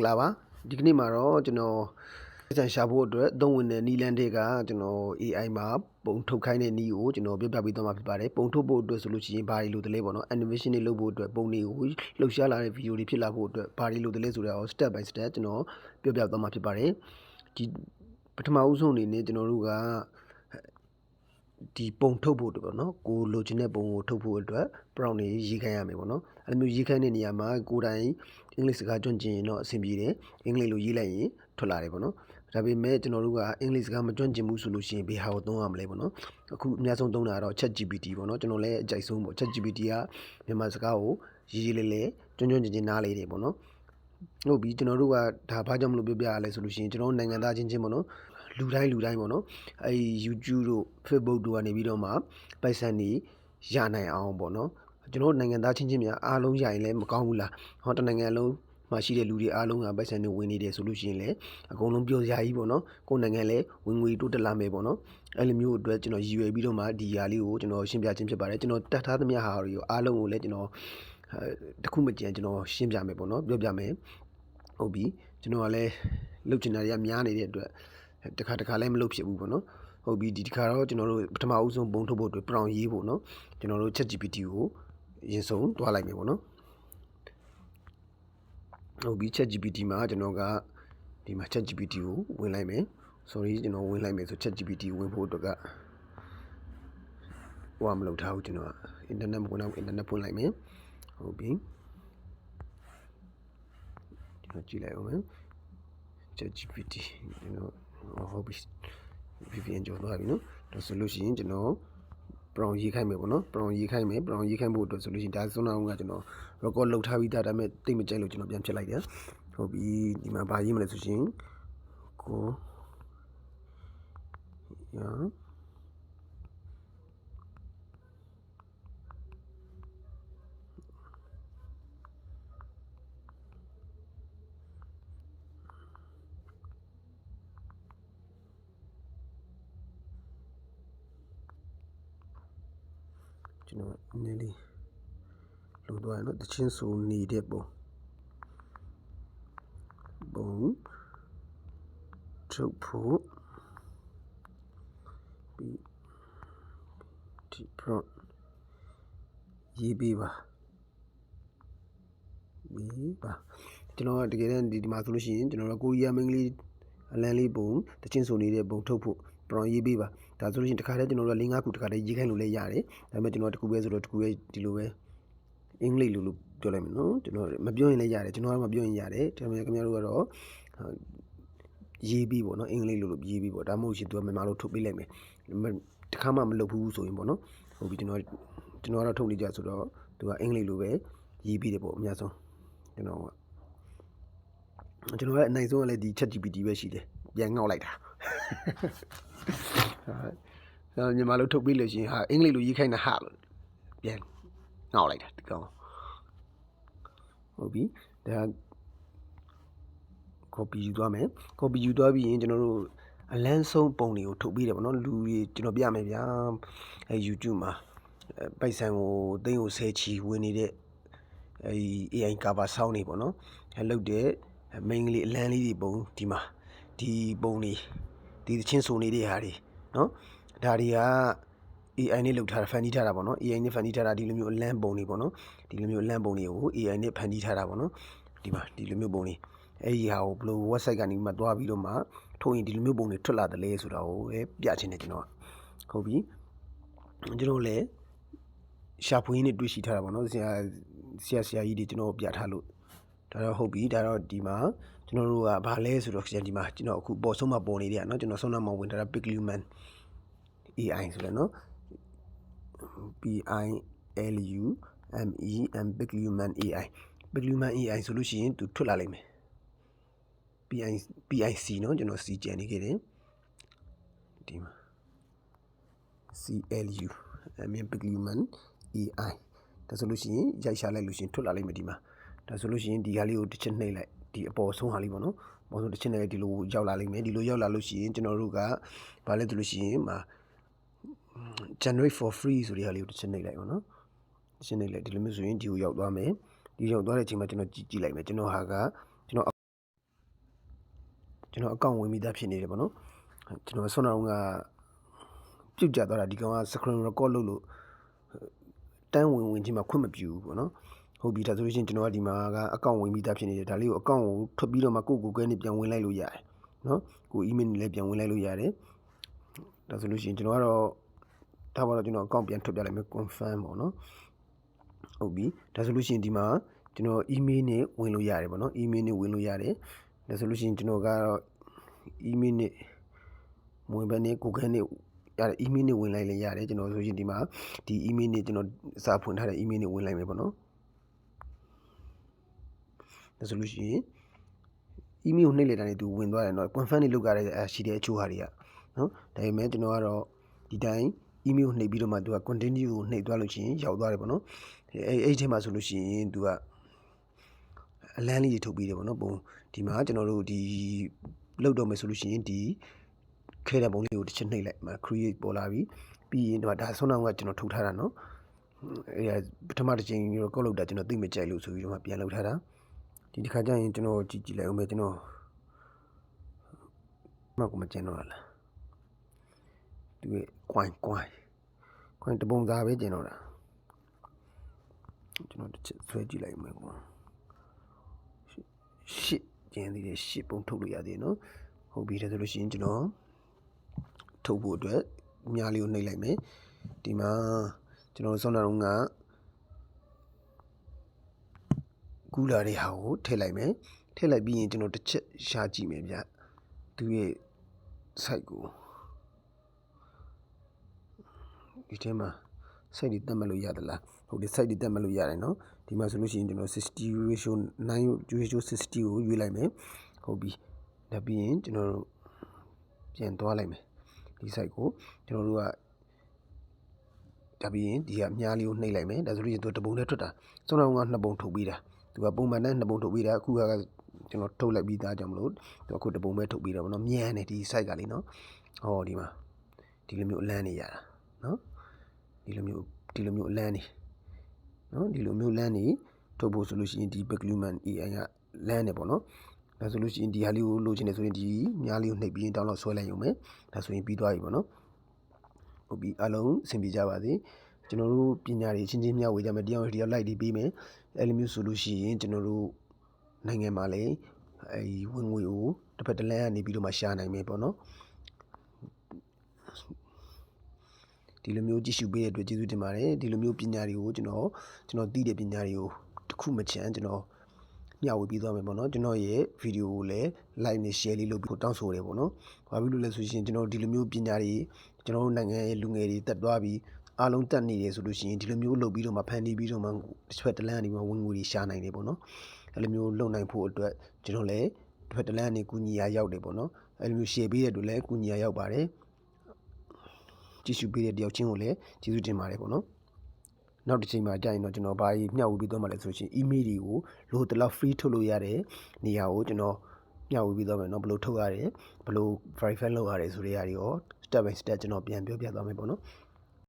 င်္ဂလာပါဒီကနေ့မှာတော့ကျွန်တော်အကြံရှာဖို့အတွက်သုံးဝင်တဲ့နီလန်တွေကကျွန်တော် AI မှာပုံထုတ်ခိုင်းတဲ့နီးကိုကျွန်တော်ပြပြပေးသွားမှာဖြစ်ပါတယ်ပုံထုတ်ဖို့အတွက်ဆိုလို့ရှိရင်ဘာတွေလိုတလဲပေါ့နော် animation တွေလုပ်ဖို့အတွက်ပုံတွေကိုလှုပ်ရှားလာတဲ့ဗီဒီယိုတွေဖြစ်လာဖို့အတွက်ဘာတွေလိုတလဲဆိုတာကို step by step ကျွန်တော်ပြပြသွားမှာဖြစ်ပါတယ်ဒီပထမဦးဆုံးအနေနဲ့ကျွန်တော်တို့က ဒီပုံထုတ်ဖို့အတွက်ပေါ့နော်ကိုလိုချင်တဲ့ပုံကိုထုတ်ဖို့အတွက် prompt တွေရေးခိုင်းရမယ်ပေါ့နော်အဲ့လိုမျိုးရေးခိုင်းတဲ့နေရာမှာကိုယ်တိုင်အင်္ဂလိပ်စကားကျွမ်းကျင်ရင်တော့အဆင်ပြေတယ်အင်္ဂလိပ်လိုရေးလိုက်ရင်ထွက်လာတယ်ပေါ့နော်ဒါပေမဲ့ကျွန်တော်တို့ကအင်္ဂလိပ်စကားမကျွမ်းကျင်ဘူးဆိုလို့ရှိရင်ဘယ်ဟာကိုသုံးရမလဲပေါ့နော်အခုအများဆုံးသုံးတာကတော့ ChatGPT ပေါ့နော်ကျွန်တော်လည်းအကြိုက်ဆုံးပေါ့ ChatGPT ကမြန်မာစကားကိုရေးရေးလေးလေးကျွမ်းကျွမ်းကျင်ကျင်နားလေတယ်ပေါ့နော်ဟုတ်ပြီကျွန်တော်တို့ကဒါဘာကြောင့်မလို့ပြောပြရလဲဆိုလို့ရှိရင်ကျွန်တော်နိုင်ငံသားချင်းချင်းပေါ့နော် လူတိုင်းလူတိုင်းပေါ့နော်အဲဒီ YouTube တို့ Facebook တို့ကနေပြီးတော့မှပိုက်ဆံနေရနိုင်အောင်ပေါ့နော်ကျွန်တော်နိုင်ငံသားချင်းချင်းများအားလုံးရရင်လည်းမကောင်းဘူးလားဟောတနိုင်ငံလုံးမှာရှိတဲ့လူတွေအားလုံးကပိုက်ဆံတွေဝင်နေတယ်ဆိုလို့ရှိရင်လည်းအကုန်လုံးပြောစရာကြီးပေါ့နော်ကိုယ်နိုင်ငံလည်းဝင်ငွေတိုးတက်လာမယ်ပေါ့နော်အဲ့လိုမျိုးအတွက်ကျွန်တော်ရည်ရွယ်ပြီးတော့မှဒီຢာလေးကိုကျွန်တော်ရှင်းပြခြင်းဖြစ်ပါတယ်ကျွန်တော်တတ်ထားသမျှဟာတွေကိုအားလုံးကိုလည်းကျွန်တော်တခုမကြံကျွန်တော်ရှင်းပြမယ်ပေါ့နော်ပြောပြမယ်ဟုတ်ပြီကျွန်တော်ကလည်းလုတ်ချင်တာတွေကများနေတဲ့အတွက် တခါတခါလည်းမလုပ်ဖြစ်ဘူးပေါ့နော်ဟုတ်ပြီဒီတစ်ခါတော့ကျွန်တော်တို့ပထမအဦးဆုံးပုံထုတ်ဖို့အတွက် prompt ရေးဖို့နော်ကျွန်တော်တို့ ChatGPT ကိုရင်ဆုံးတွားလိုက်မယ်ပေါ့နော်ဟုတ်ပြီ ChatGPT မှာကျွန်တော်ကဒီမှာ ChatGPT ကိုဝင်လိုက်မယ် sorry ကျွန်တော်ဝင်လိုက်မယ်ဆို ChatGPT ဝင်ဖို့အတွက်ကဟိုကမလုပ်ထားဘူးကျွန်တော်က internet မဝင်တော့ internet ဖွင့်လိုက်မယ်ဟုတ်ပြီကျွန်တော်ကြည့်လိုက်အောင်မယ် ChatGPT ကျွန်တော် ဟုတ်ပြီ VPN ကျော်သွားပြီနော်ဒါဆိုလို့ရှိရင်ကျွန်တော် brown ရေးခိုင်းမယ်ပေါ့နော် brown ရေးခိုင်းမယ် brown ရေးခိုင်းဖို့အတွက်ဆိုလို့ရှိရင်ဒါစွမ်းအောင်ကကျွန်တော် record လုပ်ထားပြီးသားဒါပေမဲ့တိတ်မကြိုက်လို့ကျွန်တော်ပြန်ဖြစ်လိုက်တယ်ဟုတ်ပြီဒီမှာဘာရေးမလဲဆိုရှင်ကိုရကျွ န်တော်နည်းလေးလိုသွားရနော်တချင်းဆိုနေတဲ့ပုံပုံထုတ်ဖို့ပြီးဒီ prompt ရေးပေးပါရေးပါကျွန်တော်ကတကယ်တမ်းဒီဒီမှာဆိုလို့ရှိရင်ကျွန်တော်ကကိုရီးယားမင်းကလေးအလန်းလေးပုံတချင်းဆိုနေတဲ့ပုံထုတ်ဖို့ prompt ရေးပေးပါ ဒါဆိုလို့ရှိရင်တခါတည်းကျွန်တော်တို့က၄၅ခုတခါတည်းရေးခိုင်းလို့လည်းရတယ်ဒါပေမဲ့ကျွန်တော်တခုပဲဆိုတော့တခုပဲဒီလိုပဲအင်္ဂလိပ်လိုလိုပြောလိုက်မယ်နော်ကျွန်တော်မပြောရင်လည်းရတယ်ကျွန်တော်ကမပြောရင်ရတယ်ဒါပေမဲ့ခင်ဗျားတို့ကတော့ရေးပြီးပေါ့နော်အင်္ဂလိပ်လိုလိုရေးပြီးပေါ့ဒါမှမဟုတ်ရှင်သူကမြန်မာလိုထုတ်ပေးလိုက်မယ်တခါမှမလုပ်ဘူးဆိုရင်ပေါ့နော်ဟုတ်ပြီကျွန်တော်ကျွန်တော်ကတော့ထုတ်နေကြဆိုတော့သူကအင်္ဂလိပ်လိုပဲရေးပြီးတယ်ပေါ့အများဆုံးကျွန်တော်ကကျွန်တော်ရဲ့အနိုင်ဆုံးကလည်းဒီ ChatGPT ပဲရှိတယ်ပြန်ငေါက်လိုက်တာဟာ မြန်မာလိုထုတ်ပေးလို့ရှိရင်ဟာအင်္ဂလိပ်လိုရေးခိုင်းတာဟာလို့ပြန်ငေါက်လိုက်တာဒီကောင်ဟုတ်ပြီဒါ copy ယူသွားမယ် copy ယူသွားပြီးရင်ကျွန်တော်တို့အလန်းဆုံးပုံတွေကိုထုတ်ပေးတယ်ပေါ့နော်လူတွေကျွန်တော်ပြမယ်ဗျာအဲ YouTube မှာပိုက်ဆံကိုသိန်းကို10ချီဝင်နေတဲ့အဲ AI cover sound တွေပေါ့နော်အဲလုတ်တဲ့ main ကလေးအလန်းလေးတွေပုံဒီမှာဒီပုံတွေဒီသချင်းဆိုနေတဲ့ဟာတွေ နော်ဒါတွေက AI နဲ့လောက်ထားတာဖန်တီးထားတာပေါ့နော် AI နဲ့ဖန်တီးထားတာဒီလိုမျိုးအလန်းပုံတွေပေါ့နော်ဒီလိုမျိုးအလန်းပုံတွေကို AI နဲ့ဖန်တီးထားတာပေါ့နော်ဒီမှာဒီလိုမျိုးပုံတွေအဲ့ဒီဟာကိုဘယ်လို website ကနေမှသွားပြီးတော့မှထိုးရင်ဒီလိုမျိုးပုံတွေထွက်လာတယ်လေဆိုတာကိုပဲပြချင်တယ်ကျွန်တော်ဟုတ်ပြီကျွန်တော်လည်းရှာဖွေရင်းနဲ့တွေ့ရှိထားတာပေါ့နော်ဆရာဆရာဆရာကြီးတွေကျွန်တော်ပြထားလို့ ဒါတော့ဟုတ်ပြီဒါတော့ဒီမှာကျွန်တော်တို့ကဘာလဲဆိုတော့ဒီမှာကျွန်တော်အခုပေါ်ဆုံးမှာပေါ်နေတယ်နော်ကျွန်တော်ဆုံးနာမှာဝင်ထားတာ Pigluman AI ဆိုလဲနော် P I L U M E M Pigluman AI Pigluman AI ဆိုလို့ရှိရင်သူထွက်လာလိမ့်မယ် PI PIC เนาะကျွန်တော် C ကြံနေခဲ့တယ်ဒီမှာ CLU အမြင် Pigluman AI ဒါဆိုလို့ရှိရင်ရိုက်ရှာလိုက်လို့ရှိရင်ထွက်လာလိမ့်မယ်ဒီမှာ ဒါဆိုလို့ရှိရင်ဒီဟာလေးကိုတစ်ချက်နှိပ်လိုက်ဒီအပေါ်ဆုံးဟာလေးပေါ့နော်အပေါ်ဆုံးတစ်ချက်နှိပ်လိုက်ဒီလိုရောက်လာလိမ့်မယ်ဒီလိုရောက်လာလို့ရှိရင်ကျွန်တော်တို့ကဘာလဲဆိုလို့ရှိရင်မှာ generate for free ဆိုတဲ့ဟာလေးကိုတစ်ချက်နှိပ်လိုက်ပါနော်တစ်ချက်နှိပ်လိုက်ဒီလိုမျိုးဆိုရင်ဒီကိုရောက်သွားမယ်ဒီရောက်သွားတဲ့အချိန်မှာကျွန်တော်ကြည့်ကြည့်လိုက်မယ်ကျွန်တော်ဟာကကျွန်တော်ကျွန်တော်အကောင့်ဝင်ပြီးသားဖြစ်နေတယ်ပေါ့နော်ကျွန်တော်ဆွမ်းတော်ကပြုတ်ကျသွားတာဒီကောင်က screen record လုပ်လို့တန်းဝင်ဝင်ချင်းမှာခွင့်မပြုဘူးပေါ့နော် ဟုတ်ပြီဒါဆိုလို့ရှိရင်ကျွန်တော်ကဒီမှာကအကောင့်ဝင်ပြီးသားဖြစ်နေတယ်ဒါလေးကိုအကောင့်ကိုထွက်ပြီးတော့မှကိုယ့်ကိုယ်ကိုယ်နဲ့ပြန်ဝင်လိုက်လို့ရတယ်နော်ကိုယ် email နဲ့လည်းပြန်ဝင်လိုက်လို့ရတယ်ဒါဆိုလို့ရှိရင်ကျွန်တော်ကတော့ဒါပါတော့ကျွန်တော်အကောင့်ပြန်ထုတ်ပြလိုက်မယ် confirm ပေါ့နော်ဟုတ်ပြီဒါဆိုလို့ရှိရင်ဒီမှာကျွန်တော် email နဲ့ဝင်လို့ရတယ်ပေါ့နော် email နဲ့ဝင်လို့ရတယ်ဒါဆိုလို့ရှိရင်ကျွန်တော်ကတော့ email နဲ့ဝင်ဘက်နဲ့ Google နဲ့ရတယ် email နဲ့ဝင်လိုက်လည်းရတယ်ကျွန်တော်ဆိုရင်ဒီမှာဒီ email နဲ့ကျွန်တော်စာဖွင့်ထားတဲ့ email နဲ့ဝင်လိုက်မယ်ပေါ့နော် ဒါဆိုလို့ရှိရင် email ကိုနှိပ်လိုက်တာနဲ့သူဝင်သွားတယ်เนาะ confirm နဲ့လုပ်ကြတဲ့ရှိတဲ့အချို့ဟာတွေကနော်ဒါပေမဲ့ကျွန်တော်ကတော့ဒီတိုင်း email ကိုနှိပ်ပြီးတော့မှသူက continue ကိုနှိပ်သွားလို့ရှိရင်ရောက်သွားတယ်ပေါ့နော်အဲအဲ့ဒီထဲမှာဆိုလို့ရှိရင်သူကအလန်းလေးတွေထုတ်ပြီးတယ်ပေါ့နော်ပုံဒီမှာကျွန်တော်တို့ဒီလောက်တော့မယ်ဆိုလို့ရှိရင်ဒီခဲတဲ့ပုံလေးကိုတစ်ချက်နှိပ်လိုက်မှာ create ပေါ်လာပြီပြီးရင်တော့ဒါဆွမ်းအောင်ကကျွန်တော်ထုတ်ထားတာနော်အဲပထမတစ်ချိန်ရောကောက်လောက်တာကျွန်တော်သိမကြိုက်လို့ဆိုပြီးတော့မှပြန်လုပ်ထားတာ ဒီတစ်ခါကျရင်ကျွန်တော်ကြည့်ကြည့်လိုက်အောင်မယ်ကျွန်တော်မှတ်ကိုမကျန်တော့လားသူရဲ့ coin coin coin တပုံသားပဲကျန်တော့တာကျွန်တော်တစ်ချက်ဆွဲကြည့်လိုက်မယ်ကွာရှစ်ကျန်သေးတယ်ရှစ်ပုံထုတ်လို့ရသေးတယ်နော်ဟုတ်ပြီဒါဆိုလို့ရှိရင်ကျွန်တော်ထုတ်ဖို့အတွက်မြားလေးကိုနှိပ်လိုက်မယ်ဒီမှာကျွန်တော်စောင်းတာတော့က ကူလာတဲ့ဟာကိုထည့်လိုက်မယ်ထည့်လိုက်ပြီးရင်ကျွန်တော်တစ်ချက်ရှာကြည့်မယ်ဗျသူရဲ့ site ကိုဒီထဲမှာ site တွေတက်မှတ်လို့ရသလားဟုတ်တယ် site တွေတက်မှတ်လို့ရတယ်နော်ဒီမှာဆိုလို့ရှိရင်ကျွန်တော်60 ratio 9 ratio 60ကိုရွေးလိုက်မယ်ဟုတ်ပြီဒါပြီးရင်ကျွန်တော်တို့ပြန်သွားလိုက်မယ်ဒီ site ကိုကျွန်တော်တို့ကဒါပြီးရင်ဒီကအများလေးကိုနှိပ်လိုက်မယ်ဒါဆိုလို့ရှိရင်သူတပုံနဲ့ထွက်တာစုံတော်ကနှစ်ပုံထုတ်ပြီးတာ သူကပုံမှန်နဲ့နှစ်ပုံထုတ်ပြီးတာအခုကကျွန်တော်ထုတ်လိုက်ပြီးသားကြောင့်မလို့သူအခုတပုံပဲထုတ်ပြီးတာပေါ့နော်မြန်တယ်ဒီ site ကလေးနော်ဟောဒီမှာဒီလိုမျိုးအလန်းနေရတာနော်ဒီလိုမျိုးဒီလိုမျိုးအလန်းနေနော်ဒီလိုမျိုးလန်းနေထုတ်ဖို့ဆိုလို့ရှိရင်ဒီ backlumen AI ကလန်းနေပေါ့နော်ဒါဆိုလို့ရှိရင်ဒီဟာလေးကိုလိုချင်တယ်ဆိုရင်ဒီများလေးကိုနှိပ်ပြီးရင် download ဆွဲလိုက်ရုံပဲဒါဆိုရင်ပြီးသွားပြီပေါ့နော်ဟုတ်ပြီအားလုံးအဆင်ပြေကြပါစေ ကျွန်တော်တို့ပညာတွေချင်းချင်းမျှဝေကြမယ်တရားတရား like တွေပေးမယ်အဲ့လိုမျိုးဆိုလို့ရှိရင်ကျွန်တော်တို့နိုင်ငံမှာလည်းအဲဒီဝင်ငွေကိုတစ်ဖက်တစ်လမ်းကနေပြီးတော့မှရှာနိုင်မယ်ပေါ့နော်ဒီလိုမျိုးကြည့်ရှုပေးတဲ့အတွက်ကျေးဇူးတင်ပါတယ်ဒီလိုမျိုးပညာတွေကိုကျွန်တော်ကျွန်တော်သိတဲ့ပညာတွေကိုတစ်ခုမချမ်းကျွန်တော်မျှဝေပေးသွားမယ်ပေါ့နော်ကျွန်တော်ရဲ့ဗီဒီယိုကိုလည်း like နဲ့ share လေးလုပ်ပြီးတောင်းဆိုရတယ်ပေါ့နော်ဘာဖြစ်လို့လဲဆိုရှင်ကျွန်တော်ဒီလိုမျိုးပညာတွေကျွန်တော်တို့နိုင်ငံရဲ့လူငယ်တွေတက်သွားပြီး အားလုံးတက်နေတယ်ဆိုလို့ရှိရင်ဒီလိုမျိုးလုပ်ပြီးတော့မှဖန်တီးပြီးတော့မှတစ်ဖက်တစ်လမ်းကနေမှဝင်ငွေတွေရှာနိုင်တယ်ပေါ့နော်အဲ့လိုမျိုးလုပ်နိုင်ဖို့အတွက်ကျွန်တော်လည်းတစ်ဖက်တစ်လမ်းကနေကူညီရရောက်တယ်ပေါ့နော်အဲ့လိုမျိုး share ပေးတဲ့အတွက်လည်းကူညီရရောက်ပါတယ်ကြည့်ရှုပေးတဲ့တယောက်ချင်းကိုလည်းကျေးဇူးတင်ပါတယ်ပေါ့နော်နောက်တစ်ချိန်မှာကြာရင်တော့ကျွန်တော်ဘာကြီးမျှဝေပြီးတော့မှလဲဆိုရှင် email တွေကိုလိုတလောက် free ထုတ်လို့ရတဲ့နေရာကိုကျွန်တော်မျှဝေပြီးတော့မယ်เนาะဘယ်လိုထုတ်ရတယ်ဘယ်လို verify လုပ်ရတယ်ဆိုတဲ့နေရာတွေရော step by step ကျွန်တော်ပြန်ပြောပြသွားမယ်ပေါ့နော်